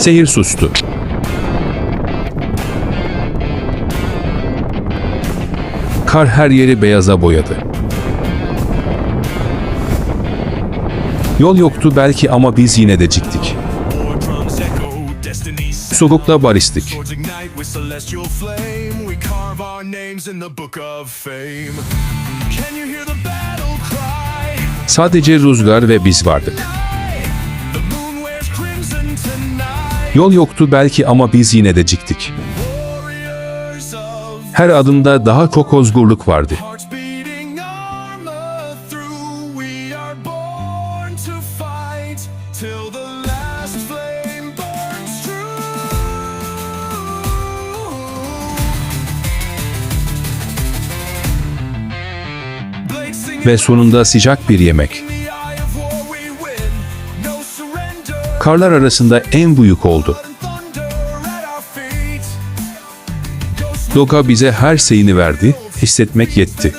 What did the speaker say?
Sehir sustu. Kar her yeri beyaza boyadı. Yol yoktu belki ama biz yine de ciktik. Soğukla baristik. swords ignite with celestial flame. Yol yoktu belki ama biz yine de ciktik. Her adımda daha çok özgürlük vardı. Ve sonunda sıcak bir yemek. Karlar arasında en büyük oldu. Doga bize her şeyini verdi, hissetmek yetti.